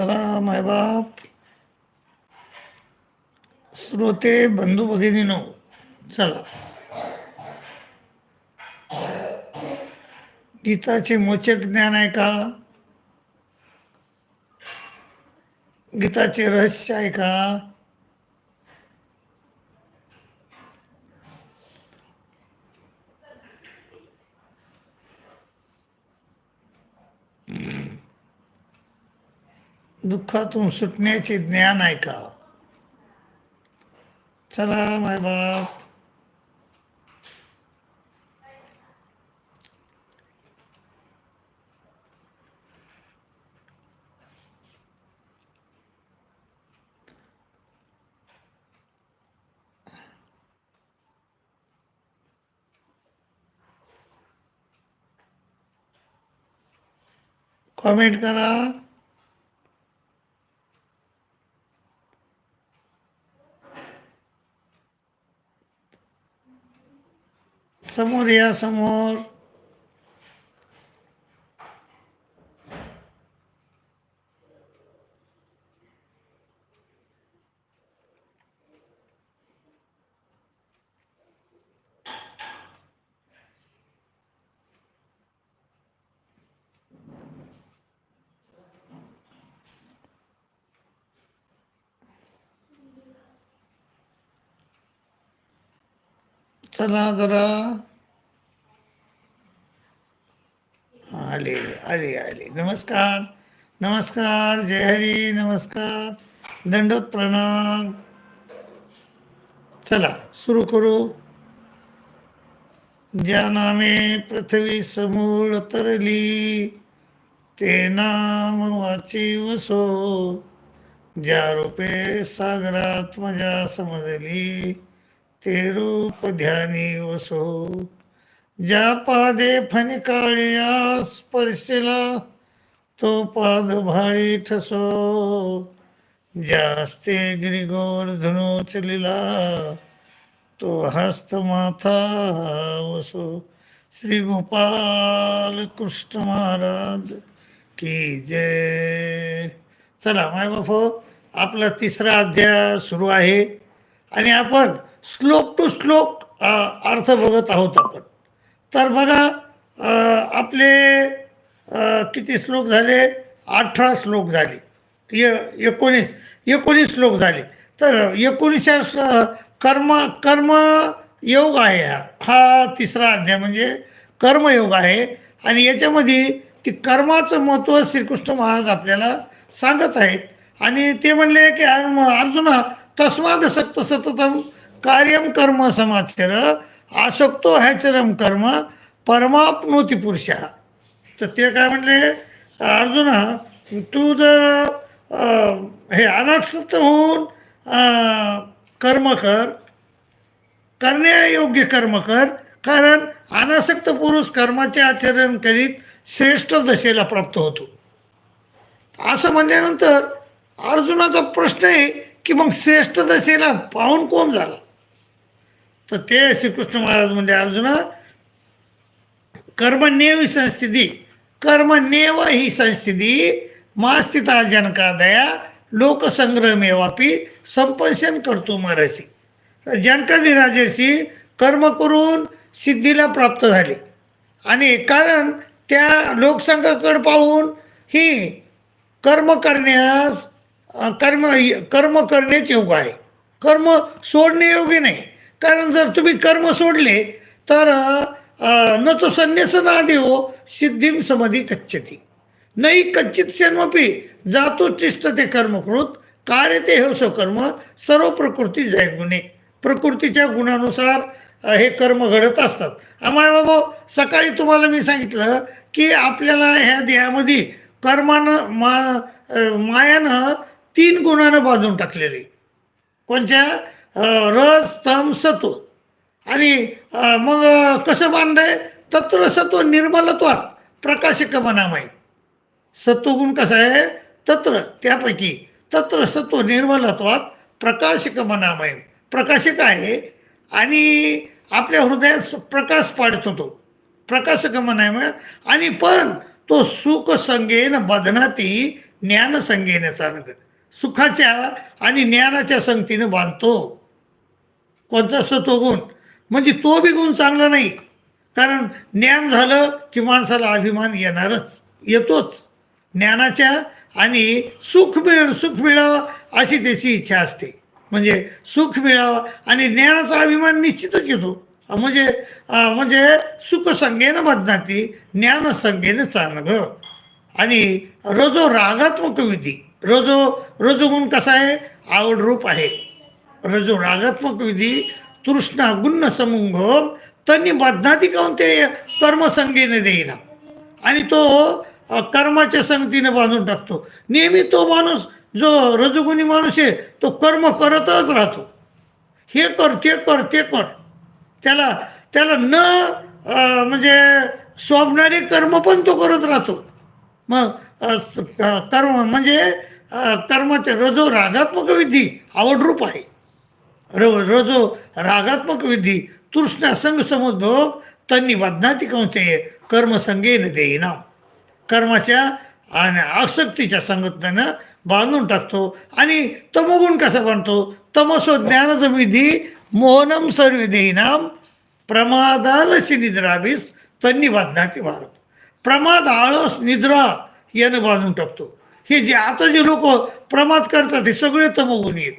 चला मायबाप श्रोते बंधू भगिनीनो चला। गीताचे मोचक ज्ञान आहे का? गीताचे रहस्य आहे का? दुःखातून सुटण्याचे ज्ञान आहे का चला मायबाप कॉमेंट करा. समोर या समोर. चला जरा. आले आले आले. नमस्कार. नमस्कार जय हरी नमस्कार. दंडोत प्रणाम. चला सुरू करू. ज्या नामे पृथ्वी समूळ तरली ते नाम वाची वसो ज्या रूपे सागरात मजा समजली ते रूप ध्यानी वसो ज्या पादे फणकाळिया स्पर्शिला तो पाद भाळी ठसो. जास्ते हस्ते गिरिगोर धनुचलिला तो हस्त माथा वसो. श्री गोपाल कृष्ण महाराज की जय. चला माय बापो आपला तिसरा अध्याय सुरू आहे. आणि आपण श्लोक टू श्लोक अर्थ बघत आहोत आपण. तर बघा आपले किती श्लोक झाले? अठरा श्लोक झाले. य एकोणीस एकोणीस श्लोक झाले. तर एकोणीसच्या कर्म कर्म योग आहे हा. हा तिसरा अध्याय म्हणजे कर्मयोग आहे. आणि याच्यामध्ये ती कर्माचं महत्त्व श्रीकृष्ण महाराज आपल्याला सांगत आहेत. आणि ते म्हणले की अर्जुना तस्माद सक्त सततम कार्यम कर्म समाचर आसक्तो ह्याचरम कर्म परमापनोती पुरुष। तर ते काय म्हणले अर्जुना तू जर हे अनासक्त होऊन कर्म कर करण्यायोग्य कर्म कर कारण अनासक्त पुरुष कर्माचे आचरण करीत श्रेष्ठ दशेला प्राप्त होतो. असं म्हणल्यानंतर अर्जुनाचा प्रश्न आहे की मग श्रेष्ठ दशेला पाहून कोण झाला? तर ते श्रीकृष्ण महाराज म्हणजे अर्जुना कर्मनेव ही संस्थिती कर्मनेव ही संस्थिती मास्थिता जनकादया लोकसंग्रहमेवापी संपशन करतो महर्षी तर जनकादी राजर्षी कर्म करून सिद्धीला प्राप्त झाले. आणि कारण त्या लोकसंघाकडे पाहून ही कर्म करण्यास कर्म कर्म करण्याचे योग आहे. कर्म सोडणे योग्य नाही. कारण जर तुम्ही कर्म सोडले तर न तो संन्यास ना देव सिद्धीम समाधी कच्छती. नाही कच्चित क्षणमपी जातो चिष्ट ते कर्मकृत कार्य ते हे सो कर्म सर्व प्रकृती जय गुणे. प्रकृतीच्या गुणानुसार हे कर्म घडत असतात. आम्हाला बाबा सकाळी तुम्हाला मी सांगितलं की आपल्याला ह्या देहामध्ये कर्मानं मा मायानं तीन गुणानं बांधून टाकलेली. कोणत्या रस तम सत्व. आणि मग कसं मानलंय तत्र सत्व निर्मलत्वात प्रकाशक मनामाई. सत्वगुण कसा आहे? तत्र त्यापैकी. तत्र सत्व निर्मलत्वात प्रकाशक मनामय प्रकाशक आहे आणि आपल्या हृदयात प्रकाश पाडत होतो प्रकाशक मनामय आणि पण तो सुख संगेन बधनाती ज्ञानसंगेने सांग सुखाच्या आणि ज्ञानाच्या संगतीनं बांधतो. कोणता गुण? म्हणजे तो बी गुण चांगला नाही. कारण ज्ञान झालं की माणसाला अभिमान येणारच येतोच. ज्ञानाच्या आणि सुख मिळ सुख मिळावं अशी त्याची इच्छा असते. म्हणजे सुख मिळावं आणि ज्ञानाचा अभिमान निश्चितच येतो. म्हणजे म्हणजे सुख संगेनं बदनाती ज्ञानसंगेनं संगेनं आणि रजो रागात्मक विधी. रजो रजोगुण कसा आहे? आवड रूप आहे. रजो रागात्मक विधी तृष्णा गुण समुंग त्यांनी बदनाती काहून ते कर्मसंगीने देईना? आणि तो कर्माच्या संगतीने बांधून टाकतो. नेहमी तो माणूस जो रजोगुणी माणूस आहे तो कर्म करतच राहतो. हे कर ते कर ते कर. त्याला त्याला न म्हणजे स्वप्नारे कर्म पण तो करत राहतो. मग कर्म म्हणजे कर्माचे रजो रागात्मक विधी आवडरूप आहे. रजो रागात्मक विधी तृष्णा संग समुद्भव त्यांनी बदनाती कंसे कर्मसंगेन देईना कर्माच्या आणि आसक्तीच्या संगतनं बांधून टाकतो आणि तमोगुण कसा बनतो? तमसो ज्ञानाचं विधी मोहनम सर्व देईनाम प्रमादालशी निद्रावीस त्यांनी बदनाती भारत. प्रमाद आळस निद्रा यानं बांधून टाकतो. हे जे आता जे लोक प्रमाद करतात हे सगळे तमोगुण आहेत.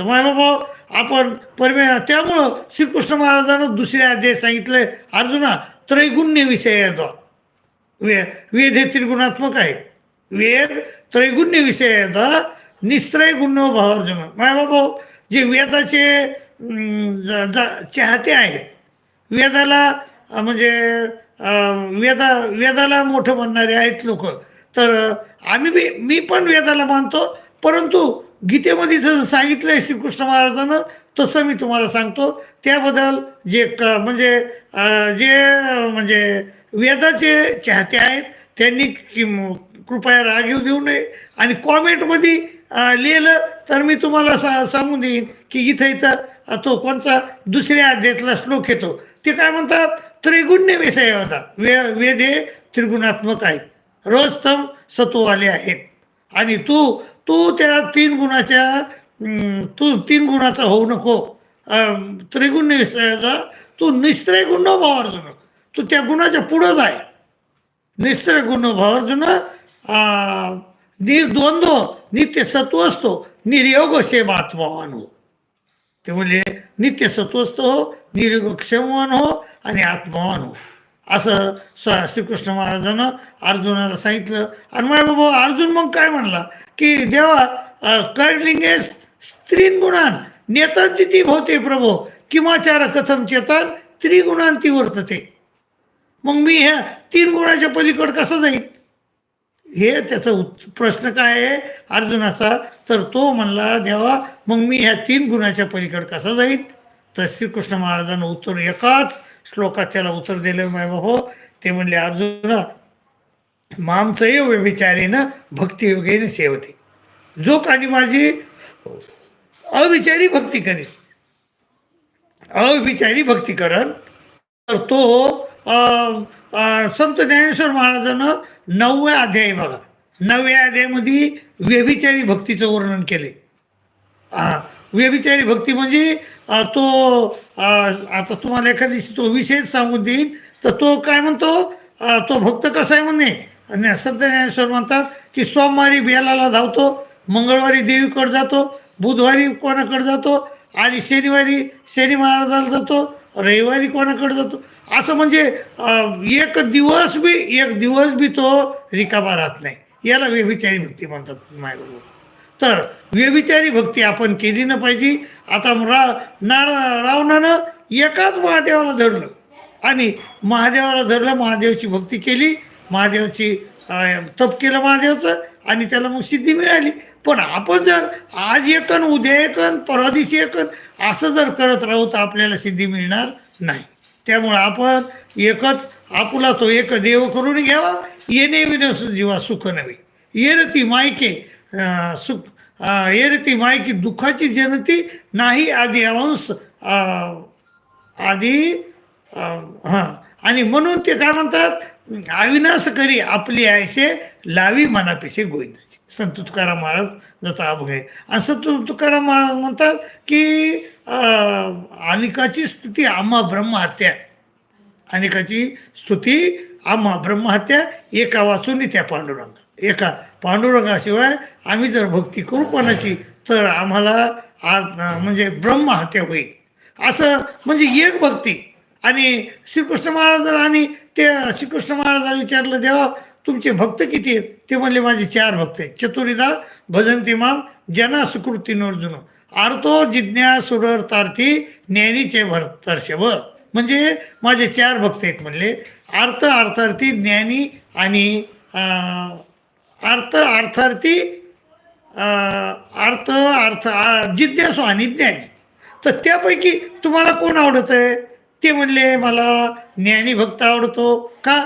तर महानुभाव बाबा आपण परमे त्यामुळं श्रीकृष्ण महाराजांना दुसऱ्या अध्याय सांगितलंय अर्जुना त्रैगुण्य विषय येतो वे वेद हे त्रिगुणात्मक आहेत. वेद त्रैगुण्य विषय येतात निस्त्रय गुण भाव अर्जुन. माय बाबा जे वेदाचे चाहते आहेत वेदाला म्हणजे वेदा वेदाला मोठं म्हणणारे आहेत लोक. तर आम्ही बी मी पण वेदाला मानतो परंतु गीतेमध्ये जसं सांगितलं आहे श्रीकृष्ण महाराजानं तसं मी तुम्हाला सांगतो. त्याबद्दल जे क म्हणजे जे म्हणजे वेदाचे चाहते आहेत त्यांनी कि कृपया राग येऊ देऊ नये. आणि कॉमेंटमध्ये लिहिलं तर मी तुम्हाला सा सांगून देईन की इथं इथं तो कोणचा दुसऱ्या अध्यातला श्लोक येतो. ते काय म्हणतात? त्रिगुण्य विषय होता वे वेद हे त्रिगुणात्मक आहेत. रजतम सत्ववाले आहेत. आणि तू तू त्या तीन गुणाच्या तू तीन गुणाचा होऊ नको. त्रिगुण तू निस्त्रय गुण भावार्जुन तू त्या गुणाच्या पुढं जाय. निस्त्रय गुण भावार्जुन निर्द्वंद्व नित्य सत्व असतो. निर्योग सेम हो ते म्हणजे नित्य सत्वस्थ हो निर्योग क्षमवान हो आणि आत्मवान हो असं स श्रीकृष्ण महाराजानं अर्जुनाला सांगितलं. आणि माय बाबा अर्जुन मग काय म्हणला? की देवा कर्लिंगेस स्त्रीन गुणान नेतांती भोवते प्रभो किमाचार कथम चेतन त्रिगुणांती वर्तते. मग मी ह्या तीन गुणाच्या पलीकड कसं जाईल हे त्याचा उत् प्रश्न काय आहे? अर्जुनाचा. तर तो म्हणला देवा मग मी ह्या तीन गुणाच्या पलीकड कसा जाईल तर श्रीकृष्ण महाराजांना उत्तर एकाच श्लोकात त्याला उत्तर दिलं माय बाबो ते म्हणले अर्जुना मामचही व्यभिचारीनं भक्तियोगेने सेवते. जो काही माझी अविचारी भक्ती करेल अविचारी भक्ती करण तर तो अं, संत ज्ञानेश्वर महाराजानं नवव्या अध्याय बघा. नवव्या अध्यायामध्ये व्यभिचारी भक्तीचं वर्णन केले हा व्यभिचारी भक्ती म्हणजे तो आता तुम्हाला एखाद्या दिवशी तो विषयच सांगून देईन तर तो काय म्हणतो? तो भक्त कसा आहे म्हणे? आणि संत ज्ञानेश्वर म्हणतात की सोमवारी बेलाला धावतो मंगळवारी देवीकडे जातो बुधवारी कोणाकडे जातो आणि शनिवारी शनी महाराजाला जातो रविवारी कोणाकडे जातो. असं म्हणजे एक दिवस बी एक दिवस बी तो रिकामा राहत नाही. याला व्यभिचारी भक्ती म्हणतात मायबाबा तर व्यभिचारी भक्ती आपण केली ना पाहिजे. आता रा नारा रावणानं एकाच महादेवाला धरलं. आणि महादेवाला धरलं महादेवाची भक्ती केली. महादेवाची तप केलं महादेवाचं आणि त्याला मग सिद्धी मिळाली. पण आपण जर आज एकन उद्या एकन परवा दिवशी एकन असं जर करत राहू तर आपल्याला सिद्धी मिळणार नाही. त्यामुळं आपण एकच आपुला तो एक देव करून घ्यावा. येणे विनसून जीवा सुख नव्हे. येरती मायके. सुख अं, येरती मायकी दुःखाची जनती नाही आधी अंश आधी हां. आणि म्हणून ते काय म्हणतात अविनाश करी आपली आयसे लावी मनापिसे गोविंदाची. संत तुकाराम महाराज जसा अभंग आहे. आणि संत तुकाराम महाराज म्हणतात की अनिकाची स्तुती आम्हा ब्रह्महत्या. अनेकाची स्तुती आम्हा ब्रह्महत्या एका वाचून त्या पांडुरंगा. एका पांडुरंगाशिवाय आम्ही जर भक्ती करू कोणाची तर आम्हाला म्हणजे ब्रह्महत्या होईल. असं म्हणजे एक भक्ती. आणि श्रीकृष्ण महाराज आणि ते श्रीकृष्ण महाराजाला विचारलं देवा तुमचे भक्त किती आहेत? ते म्हणले माझे चार भक्त आहेत. चतुरीदा भजंती माम जना सुकृतीनोर्जुन आर्तो जिज्ञा सुरर तार्थी ज्ञानीचे भरतर्षभ म्हणजे माझे चार भक्त आहेत म्हणले. अर्थ अर्थार्थी ज्ञानी आणि अं, अर्थ अर्थार्थी अर्थ अर्थ जिज्ञासू आणि ज्ञानी. तर त्यापैकी तुम्हाला कोण आवडत आहे ते म्हणले मला ज्ञानी भक्त आवडतो. का?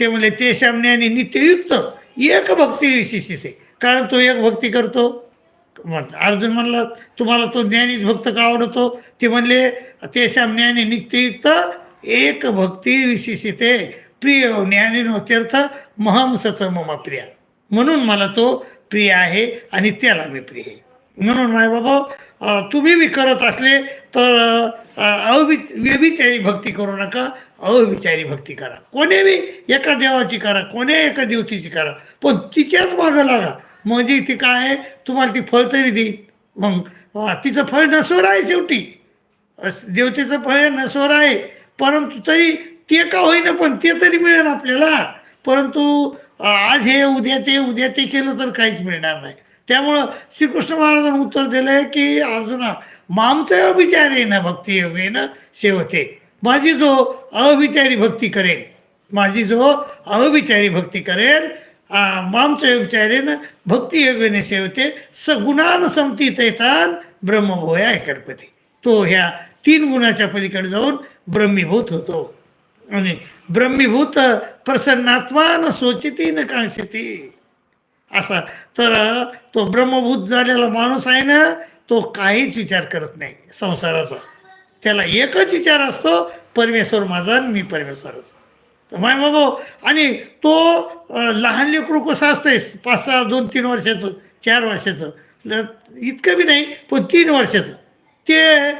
ते म्हणले ते श्याम ज्ञानी नित्ययुक्त एक भक्ती विशिष्ट कारण तो एक भक्ती करतो. मग अर्जुन म्हणला तुम्हाला तो ज्ञानीच भक्त का आवडतो? ते म्हणले ते श्याम ज्ञानी नित्ययुक्त एक भक्ती विशिष्ट प्रिय ज्ञानी नो तीर्थ महंसच मम प्रिया. म्हणून मला तो प्रिय आहे आणि त्याला मी प्रिय आहे. म्हणून माय बाबा तुम्ही बी करत असले तर अविच व्यभिचारी भक्ती करू नका अविचारी भक्ती करा. कोणी बी एका देवाची करा कोणी एका देवतीची करा पण तिच्याच मागं लागा. म्हणजे ती काय आहे तुम्हाला ती फळ तरी देईल मग तिचं फळ नसोर आहे शेवटी. देवतेचं फळ हे नसवर आहे. परंतु तरी ते का होईना पण ते तरी मिळेल आपल्याला. परंतु आज हे उद्या ते उद्या ते केलं तर काहीच मिळणार नाही. त्यामुळं श्रीकृष्ण महाराजांनी उत्तर दिलंय की अर्जुना मामचं अविचार आहे ना भक्ती योगेनं सेवते माझी जो अविचारी भक्ती करेल माझी जो अविचारी भक्ती करेल मामचं विचारेन भक्ती योगेने सेवते सगुणान समतीत तैतान ब्रह्मभोया कल्पते तो ह्या तीन गुणाच्या पलीकडे जाऊन ब्रह्मीभूत होतो. आणि ब्रह्मीभूत प्रसन्नात्मान सोचिती न कांक्षती. असा. तर तो ब्रह्मभूत झालेला माणूस आहे ना तो काहीच विचार करत नाही संसाराचा. त्याला एकच विचार असतो परमेश्वर माझा मी परमेश्वरच. तर माय बाबा आणि तो लहान लेकरू कसं असतंय? पाच सहा दोन तीन वर्षाचं चार वर्षाचं. इतकं बी नाही पण तीन वर्षाचं. ते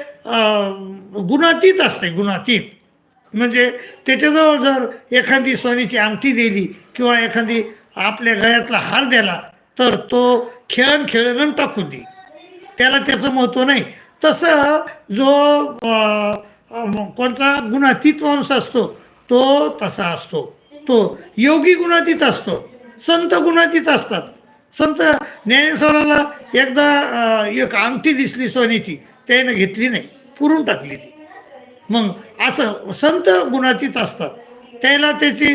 गुणातीत असते गुणातीत. म्हणजे त्याच्याजवळ जर एखादी सोन्याची अंगठी दिली किंवा एखादी आपल्या गळ्यातला हार दिला तर तो खेळण खेळण टाकून दे. त्याला त्याचं महत्त्व नाही. तसं जो कोणता गुणातीत माणूस असतो तो तसा असतो. तो योगी गुणातीत असतो. संत गुणातीत असतात. संत ज्ञानेश्वराला एकदा एक अंगठी दिसली सोन्याची त्यानं घेतली नाही. पुरून टाकली ती. मग असं संत गुणातीत असतात. त्याला त्याची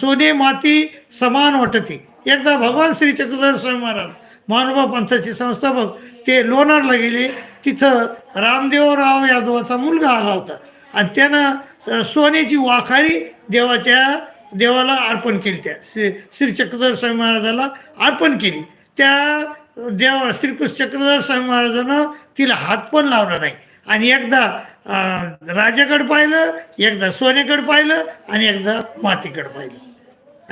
सोने माती समान वाटते. एकदा भगवान श्री चक्रधर स्वामी महाराज मानोबा पंथाचे संस्थापक ते लोणारला गेले. तिथं रामदेवराव यादवाचा मुलगा आला होता. आणि त्यानं सोन्याची वाखारी देवाच्या देवाला अर्पण केली. त्या श्री श्री चक्रधर स्वामी महाराजाला अर्पण केली. त्या देवा श्रीकृष्ण चक्रधर स्वामी महाराजानं तिला हात पण लावला नाही. आणि एकदा राजाकडं राजाकडे पाहिलं एकदा सोन्याकडे पाहिलं आणि एकदा मातीकडे पाहिलं.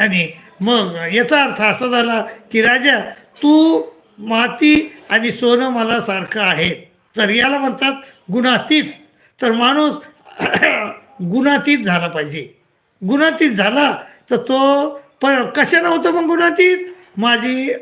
आणि मग याचा अर्थ असा झाला की राजा तू माती आणि सोनं मला सारखं आहे. तर याला म्हणतात गुणातीत. तर माणूस गुणातीत झाला पाहिजे. गुणातीत झाला तर तो पर कशा नव्हतं मग गुणातीत? माझी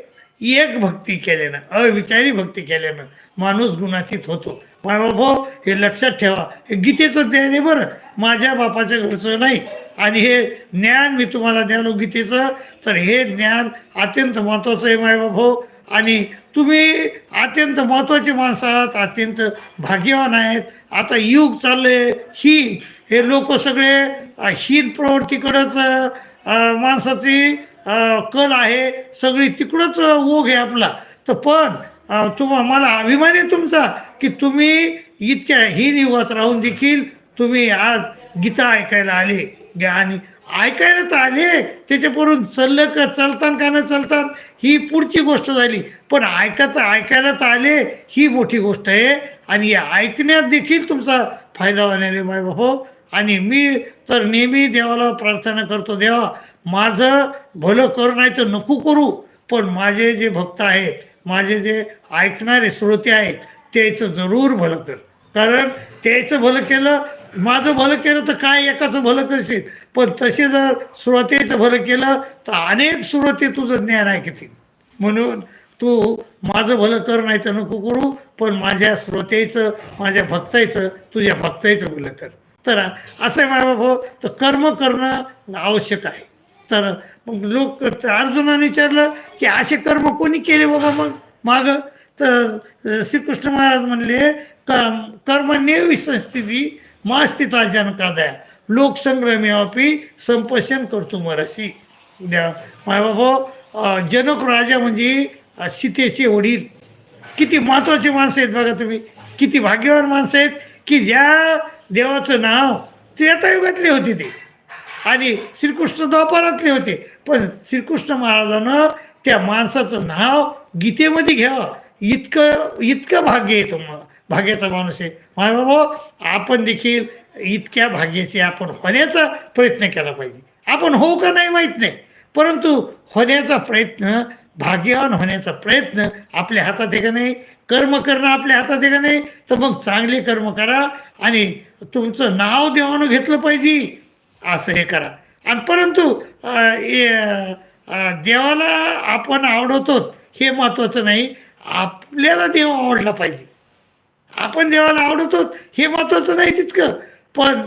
एक भक्ती केल्यानं अविचारी भक्ती केल्यानं माणूस गुणातीत होतो. भाऊ हे लक्षात ठेवा. हे गीतेचं ज्ञान आहे बरं. माझ्या बापाच्या घरचं नाही. आणि हे ज्ञान मी तुम्हाला द्यालो गीतेचं. तर हे ज्ञान अत्यंत महत्त्वाचं आहे मायबाभाऊ आणि तुम्ही अत्यंत महत्त्वाचे माणसं आहात अत्यंत भाग्यवान आहेत. आता युग चाललंय हीन. हे लोक सगळे हीन प्रवृत्तीकडंच माणसाची कल आहे. सगळी तिकडंच ओघ आहे आपला. तर पण अ, तुम्हा मला अभिमान आहे तुमचा की तुम्ही इतक्या हीन युगात राहून देखील तुम्ही आज गीता ऐकायला आले. आणि ऐकायला तर आले त्याच्यावरून चाललं का चालतान का न चालतान ही पुढची गोष्ट झाली. पण ऐकायचं ऐकायला तर आले ही मोठी गोष्ट आहे. आणि या ऐकण्यात देखील तुमचा फायदा होणार माय बाबा हो. आणि मी तर नेहमी देवाला प्रार्थना करतो देवा माझं भलं कर नाही तर नको करू पण माझे जे भक्त आहेत माझे जे ऐकणारे श्रोते आहेत त्याचं जरूर भलं कर. कारण त्याचं भलं केलं माझं भलं केलं तर काय एकाचं भलं करशील? पण तसे जर श्रोतेचं भलं केलं तर अनेक श्रोते तुझं ज्ञान ऐकतील. म्हणून तू माझं भलं कर नाही तर नको करू पण माझ्या श्रोतेचं माझ्या भक्तायचं तुझ्या भक्तायचं भलं कर. तर असं आहे बाबा भाऊ हो. तर कर्म करणं आवश्यक आहे. तर मग लोक अर्जुनाने विचारलं की असे कर्म कोणी केले बाबा मग? मागं? तर श्रीकृष्ण महाराज म्हणले कर्म कर्मण्य संस्थिती मा स्थिता जनकादया लोकसंग्रमेवापी संपशन करतो मराशी. द्या माय बाबा जनक राजा म्हणजे सीतेचे वडील. किती महत्त्वाचे माणसं आहेत बघा तुम्ही. किती भाग्यवान माणसं आहेत की ज्या देवाचं नाव त्रेतायुगातले होते ते. आणि श्रीकृष्ण द्वापारातले होते. पण श्रीकृष्ण महाराजानं त्या माणसाचं नाव गीतेमध्ये घ्यावं इतकं इतकं भाग्य येतो मग भाग्याचा माणूस आहे. माय बाबा आपण देखील इतक्या भाग्याचे आपण होण्याचा प्रयत्न केला पाहिजे. आपण होऊ का नाही माहीत नाही. परंतु होण्याचा प्रयत्न भाग्यवान होण्याचा प्रयत्न आपल्या हातात आहे का नाही? कर्म करणं आपल्या हातात आहे का नाही? तर मग चांगले कर्म करा आणि तुमचं नाव देवानं घेतलं पाहिजे. असं हे करा. आणि परंतु देवाला आपण आवडतो हे महत्त्वाचं नाही. आपल्याला देव आवडला पाहिजे. आपण देवाला आवडतो हे महत्त्वाचं नाही तितकं. पण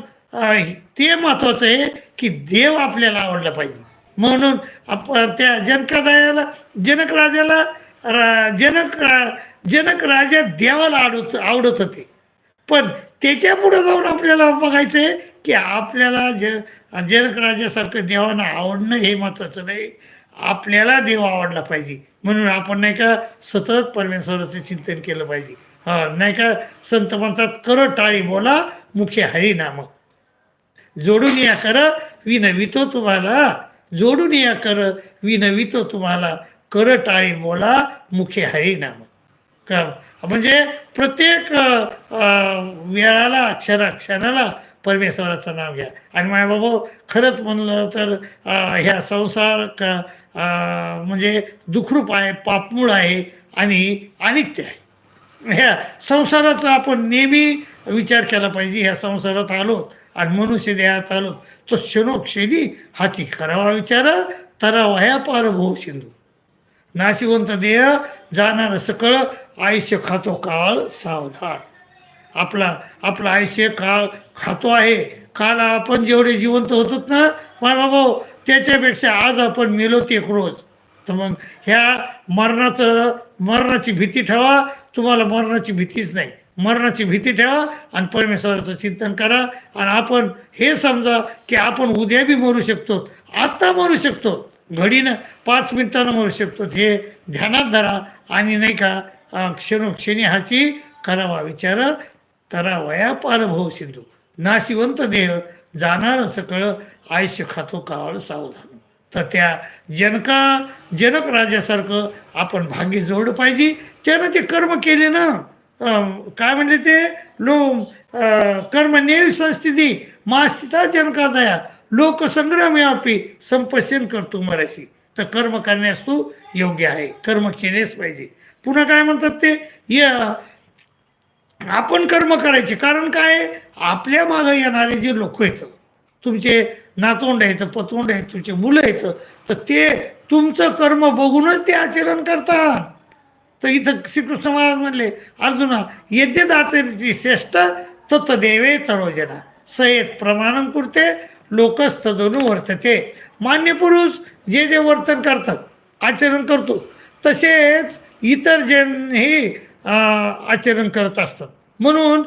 ते महत्त्वाचं आहे की देव आपल्याला आवडला पाहिजे. म्हणून आपण त्या जनकादायाला जनक राजाला रा जनक रा जनक राजा देवाला आवडत आवडत होते. पण त्याच्यापुढं जाऊन आपल्याला बघायचं आहे की आपल्याला ज जनक देवानं आवडणं हे महत्त्वाचं नाही. आपल्याला देव आवडला पाहिजे. म्हणून आपण नाही का सतत परमेश्वराचं चिंतन केलं पाहिजे. हां नाही का संत म्हणतात कर टाळी बोला मुखे हरिनाम. जोडून या कर विनवितो तुम्हाला. जोडून या कर विनवितो तुम्हाला. कर टाळी बोला मुखे हरिनाम. का म्हणजे प्रत्येक वेळाला क्षणा क्षणाला परमेश्वराचं नाव घ्या. आणि माय बाबा खरंच म्हणलं तर ह्या संसार का म्हणजे दुखरूप आहे पापमूळ आहे आणि अनित्य आहे. ह्या संसाराचा आपण नेहमी विचार केला पाहिजे ह्या संसारात आलो आणि मनुष्य देहात आलो तो क्षणोक्षणी हाची करावा विचार तरा वया पार भो सिंधू. नाशिवंत देह जाणार सकळ आयुष्य खातो काळ सावधान. आपला आपलं आयुष्य काळ खातो आहे. काल आपण जेवढे जिवंत होतो ना माय भाऊ त्याच्यापेक्षा आज आपण मेलो ते एक रोज. तर मग ह्या मरणाचं मरणाची भीती ठेवा. तुम्हाला मरणाची भीतीच नाही. मरणाची भीती ठेवा आणि परमेश्वराचं चिंतन करा. आणि आपण हे समजा की आपण उद्या बी मरू शकतो. आत्ता मरू शकतो. घडीनं पाच मिनिटानं मरू शकतो. हे ध्यानात धरा आणि नाही का क्षणोक्षणी हाची करावा विचार. तरा वया पार भाऊ सिंधू. नाशिवंत देह जाणार सकळ आयुष्य खातो काळ सावधान. तर त्या जनका जनक राजासारखं आपण भाग्य जोडलं पाहिजे. त्यानं ते कर्म केले ना. अं, काय म्हणले ते? लो अं, कर्म नेव संस्थिती. जनका दया. लोकसंग्राम यापी. संपशन करतो मराशी. तर कर्म करण्यास तू योग्य आहे. कर्म केलेच पाहिजे. पुन्हा काय म्हणतात ते? या आपण कर्म करायचे. कारण काय? आपल्या मागं येणारे जे लोक आहेत तुमचे नातोंड आहेत पतोंड आहेत तुमचे मुलं आहेत तर ते तुमचं कर्म बघूनच ते आचरण करतात. तर इथं श्रीकृष्ण महाराज म्हणले अर्जुना यद्य दातरी श्रेष्ठ तत्व देवे तरोजना। सयेत प्रमाणम कुर्ते लोकस्तदनु वर्तते। मान्य पुरुष जे जे वर्तन करतात आचरण करतो तसेच इतर जनही अं, आचरण करत असतात. म्हणून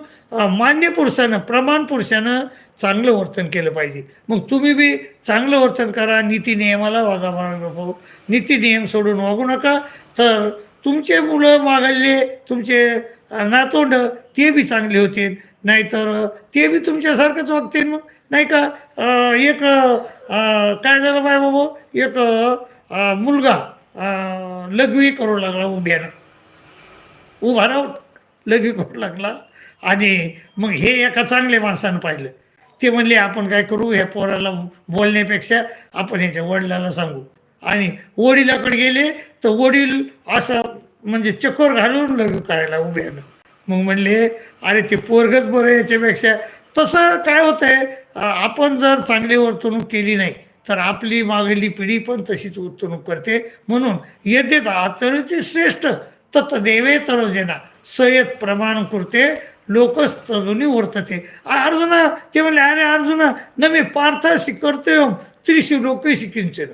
मान्य पुरुषानं प्रमाण पुरुषानं चांगलं वर्तन केलं पाहिजे. मग तुम्ही बी चांगलं वर्तन करा नीती नियमाला वागा नको. नीती नियम सोडून वागू नका. तर तुमचे मुलं मागले तुमचे नातोंड ते बी चांगले होतील. नाहीतर ते बी तुमच्यासारखंच वागतील मग. नाही का? एक काय झालं बाय बाबा? एक मुलगा लघवी करू लागला उभ्यानं उभा राहून. लघवी करू लागला. आणि मग हे एका चांगल्या माणसानं पाहिलं. ते म्हणले आपण काय करू? ह्या पोराला बोलण्यापेक्षा आपण ह्याच्या वडिलाला सांगू. आणि वडिलाकडे गेले तर वडील असं म्हणजे चक्कर घालून लग्न करायला उभे आलं मग म्हणले अरे ते पोरगच बरं याच्यापेक्षा. तसं काय होतंय आपण जर चांगली वर्तणूक केली नाही तर आपली मागली पिढी पण तशीच वर्तणूक करते. म्हणून येते आचरणेचे श्रेष्ठ तत देवे तरोजेना. सयत प्रमाण करते लोकच तरुणी वर्तते. आ- ते म्हणले अरे अर्जुन न मी पार्थ कर्तव्य त्रिशू लोक किंचन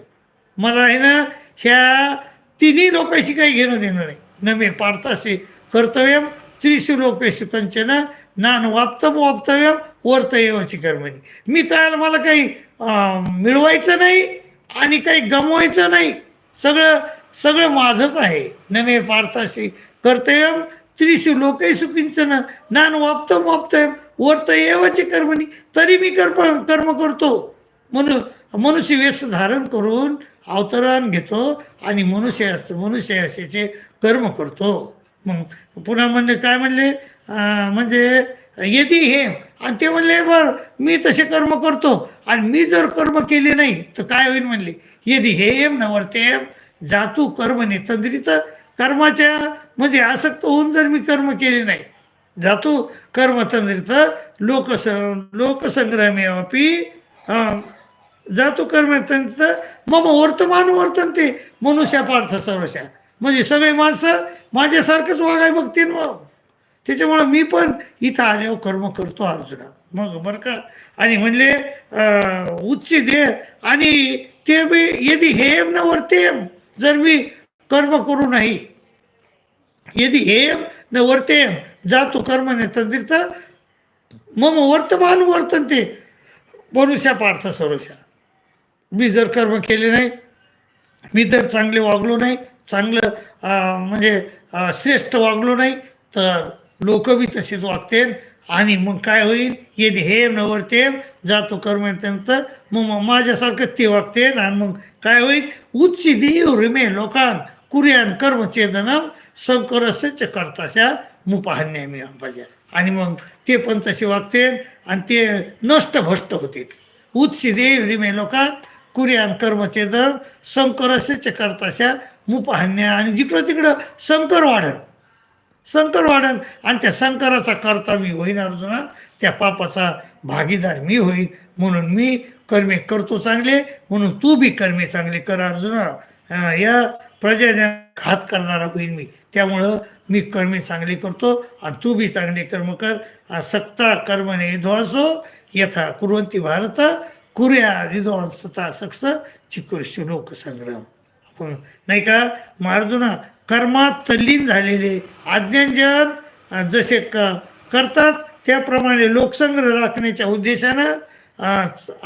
मला आहे ना ह्या तिन्ही लोकांशी काही घेणं देणं नाही. न मे पार्थाशी कर्तव्यम त्रिशू लोकेशी कंचन नान वाप्तम वाप्तव्यम वर्तयवची कर्मणी. मी काय मला काही मिळवायचं नाही आणि काही गमवायचं नाही. सगळं सगळं माझंच आहे. न मे पार्थाशी कर्तव्यम त्रिशू लोकेशु किंचन नान वापतम वर्त वर्तयवची कर्मणी तरी मी कर्म कर्म करतो. म्हणून मनुष्य वेश धारण करून अवतरण घेतो आणि मनुष्य मनुष्य असेचे कर्म करतो. मग पुन्हा म्हणले काय म्हणले? म्हणजे यदी हे. आणि ते म्हणले बर मी तसे कर्म करतो. आणि मी जर कर्म केले नाही तर काय होईल म्हणले? यदी हेम न एम जातू कर्म नेतंद्रित कर्माच्या मध्ये आसक्त होऊन जर मी कर्म केले नाही जातो कर्मतंद्रित लोकस लोकसंग्रहमेवापी जातो कर्मतंत्र मग वर्तमान वर्तनते मनुष्या पार्थ सर्वशा. म्हणजे सगळे माणसं माझ्यासारखंच वागाय बघतील मग. त्याच्यामुळं मी पण इथं आल्यावर कर्म करतो अर्जुना. मग बरं का? आणि म्हणले उच्च दे आणि ते बी यदि हेम न वर्तेम जर मी कर्म करू नाही यदि हेम न वर्तेम जातो कर्म न मम वर्तमान वर्तनते। मनुष्या पार्थ सर्वशा मी जर कर्म केले नाही मी जर चांगले वागलो नाही चांगलं म्हणजे श्रेष्ठ वागलो नाही तर लोक बी तसेच वागतेन आणि मग काय होईल? यदि हे नवरतेम जातो कर्मत्यंत मग मग माझ्यासारखं ते वागतेन आणि मग काय होईल? उच्ची देव रिमे लोकान कुर्यान कर्मचेदनम संकरस्य करताशा मुपाहन्या मी पाहिजे आणि मग ते पण तसे वागते आणि ते नष्ट भ्रष्ट होतील उच्ची देव रिमे लोकान कुर्यान कर्मचेदन संकरस्य करताशा मुपाहन्या आणि जिकडं तिकडं संकर वाढन. शंकर वाढन आणि त्या शंकराचा करता मी होईन अर्जुना त्या पापाचा भागीदार मी होईन. म्हणून मी कर्मे करतो चांगले म्हणून तू बी कर्मे चांगले कर अर्जुना. या प्रजेने घात करणारा होईन मी. त्यामुळं मी कर्मे चांगली करतो आणि तू बी चांगले कर्म कर. सक्ता कर्मने ध्वंसो यथा कुरवंती भारत. कुर्या विध्वंसता सक्ष चिकुर्षी लोकसंग्राम. आपण नाही का मार्जुना कर्मात तल्लीन झालेले आज्ञांजन जसे क करतात त्याप्रमाणे लोकसंग्रह राखण्याच्या उद्देशानं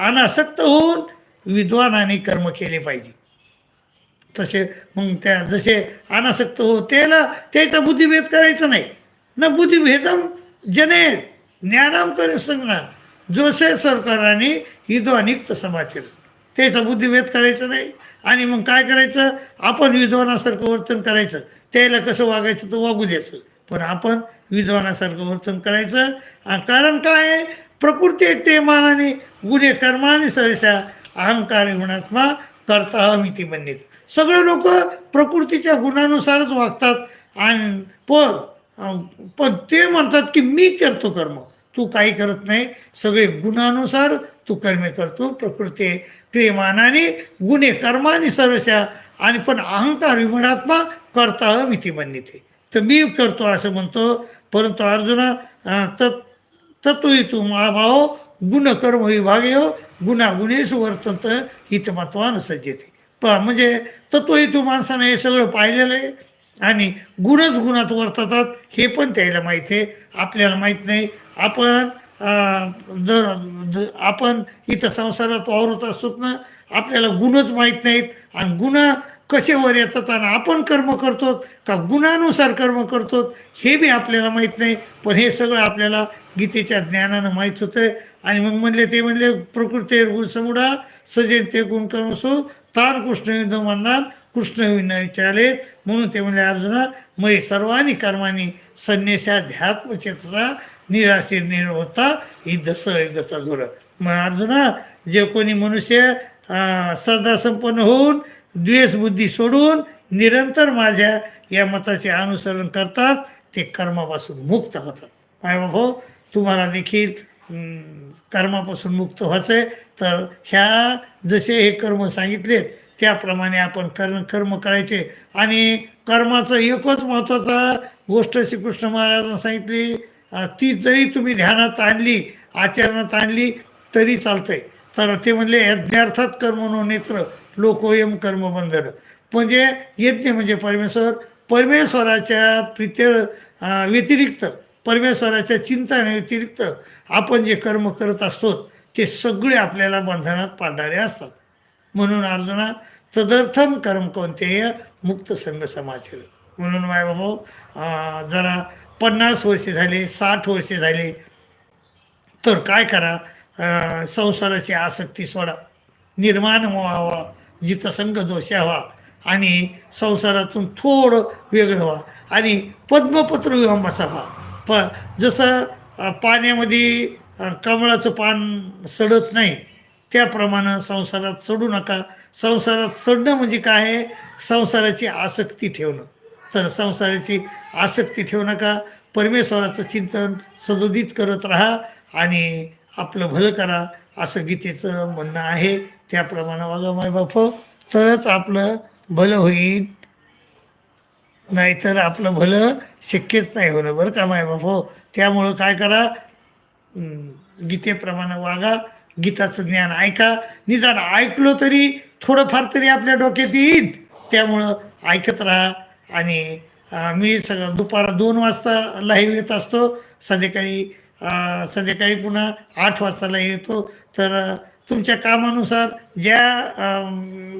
अनासक्त होऊन विद्वानाने कर्म केले पाहिजे. तसे मग त्या जसे अनासक्त हो त्याला त्याचा बुद्धिभेद करायचा नाही. न बुद्धिभेदम जने ज्ञानाम करे सांगणार जोसे सरकाराने विद्वानिक्त समाचार त्याचा बुद्धिभेद करायचा नाही. आणि मग काय करायचं? आपण विद्वानासारखं वर्तन करायचं. त्याला कसं वागायचं तर वागू द्यायचं. पण आपण विद्वानासारखं वर्तन करायचं. कारण काय? आहे प्रकृती एक ते मानाने गुन्हे कर्माने सरसा अहंकार गुणात्मा करता हमिती म्हणण्यात सगळे लोक प्रकृतीच्या गुणानुसारच वागतात. आणि पण पण ते म्हणतात की मी करतो कर्म. तू काही करत नाही. सगळे गुणानुसार तू कर्मे करतो. प्रकृती प्रेमानाने गुन्हे कर्माने सर्वशा. आणि पण अहंकार विमणात्मा करता मिती म्हणते. तर मी करतो असं म्हणतो. परंतु अर्जुना तत् तत्व तू महाभाव गुणकर्म विभागे हो गुणा गुणेश वर्तंत हितमत्वान सज्जते प म्हणजे तत्वहेतू माणसानं हे सगळं पाहिलेलं आहे आणि गुणच गुणात वर्ततात हे पण त्याला माहीत आहे आपल्याला माहीत नाही आपण दर द- आपण इथं संसारात वावरत असतो ना आपल्याला गुणच माहीत नाहीत आणि गुण कसे वर येतात आणि आपण कर्म करतो का गुणानुसार कर्म करतो हे बी आपल्याला माहीत नाही. पण हे सगळं आपल्याला गीतेच्या ज्ञानानं माहीत होतं आणि मग म्हणले ते म्हणले प्रकृती गुण समुडा सजेन ते गुण कर्मसो तान कृष्ण युद्ध म्हणणार कृष्ण विनय म्हणून ते म्हणले अर्जुना मय सर्वांनी कर्मानी संन्यासाध्यात्मचेतसा निराशीर होता ही दस धुर मग अर्जुना जे कोणी मनुष्य श्रद्धासंपन्न श्रद्धा संपन्न होऊन द्वेषबुद्धी सोडून निरंतर माझ्या या मताचे अनुसरण करतात ते कर्मापासून मुक्त होतात. माय तुम्हाला देखील कर्मापासून मुक्त व्हायचं आहे तर ह्या जसे हे कर्म सांगितलेत त्याप्रमाणे आपण कर्म कर्म करायचे. आणि कर्माचं एकच महत्त्वाचा गोष्ट श्रीकृष्ण महाराजांनी सांगितली ती जरी तुम्ही ध्यानात आणली आचरणात आणली तरी चालतंय. तर ते म्हणले यज्ञार्थात कर्मनो नेत्र लोकोयम कर्मबंधन. म्हणजे यज्ञ म्हणजे परमेश्वर. परमेश्वराच्या प्रित्य व्यतिरिक्त परमेश्वराच्या चिंताने व्यतिरिक्त आपण जे कर्म करत असतो ते सगळे आपल्याला बंधनात पाडणारे असतात. म्हणून अर्जुना तदर्थम कर्म कोणतेय? मुक्त संघ समाचार. म्हणून माय बाबा जरा पन्नास वर्षे झाले साठ वर्षे झाले तर काय करा? संसाराची आसक्ती सोडा. निर्माण व्हावा. जितसंग दोष व्हा आणि संसारातून थोडं वेगळं व्हा आणि पद्मपत्र विहंबसा असावा. प जसं पाण्यामध्ये कमळाचं पान सडत नाही त्याप्रमाणे संसारात सडू नका. संसारात सडणं म्हणजे काय आहे? संसाराची आसक्ती ठेवणं. तर संसाराची आसक्ती ठेवू नका. परमेश्वराचं चिंतन सदोदित करत राहा आणि आपलं भलं करा असं गीतेचं म्हणणं आहे. त्याप्रमाणे वागा माय बाप. तरच आपलं भलं होईल नाहीतर आपलं भलं शक्यच नाही होणं बरं का माय बाप? त्यामुळं काय करा? गीतेप्रमाणे वागा गीताचं ज्ञान ऐका. निदान ऐकलो तरी थोडंफार तरी आपल्या डोक्यात येईल. त्यामुळं ऐकत राहा. आणि मी सगळं दुपारा दोन वाजता लाईव्ह येत असतो. संध्याकाळी संध्याकाळी पुन्हा आठ वाजता लाईव्ह येतो. तर तुमच्या कामानुसार ज्या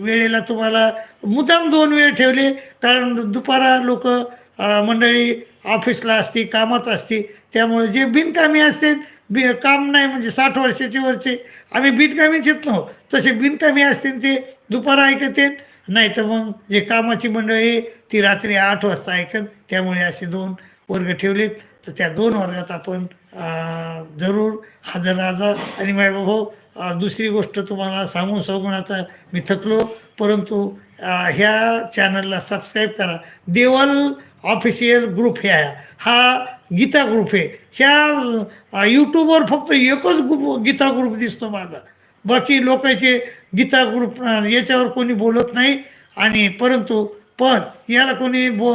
वेळेला तुम्हाला मुद्दाम दोन वेळ ठेवले कारण दुपारा लोक मंडळी ऑफिसला असती कामात असती त्यामुळे जे बिनकामी असते बि काम नाही म्हणजे साठ वर्षाचे वरचे आम्ही बिनकामीच येत नव्हतो. तसे बिनकामी असतील ते दुपारा ऐकते नाही तर मग जे कामाची मंडळी ती रात्री आठ वाजता ऐकन त्यामुळे असे दोन वर्ग ठेवलेत. तर त्या दोन वर्गात आपण जरूर हजर राहा आणि माय बाबा दुसरी गोष्ट तुम्हाला सांगून सांगून आता मी थकलो. परंतु ह्या चॅनलला सबस्क्राईब करा. देवल ऑफिशियल ग्रुप हे आहे. हा गीता ग्रुप आहे ह्या यूट्यूबवर फक्त एकच ग्रुप गीता ग्रुप दिसतो माझा. बाकी लोकांचे गीता ग्रुप याच्यावर कोणी बोलत नाही. आणि परंतु पण याला कोणी बो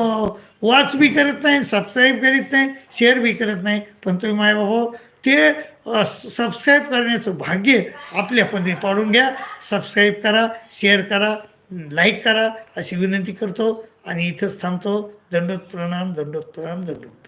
वाच बी करत नाही सबस्क्राईब करीत नाही शेअर बी करत नाही. पण तुम्ही माय बाबा हो, ते सबस्क्राईब करण्याचं भाग्य आपल्या पदरी पाडून घ्या. सबस्क्राईब करा शेअर करा लाईक करा अशी विनंती करतो. आणि इथंच थांबतो. दंडोत प्रणाम दंडोत प्रणाम दंडोत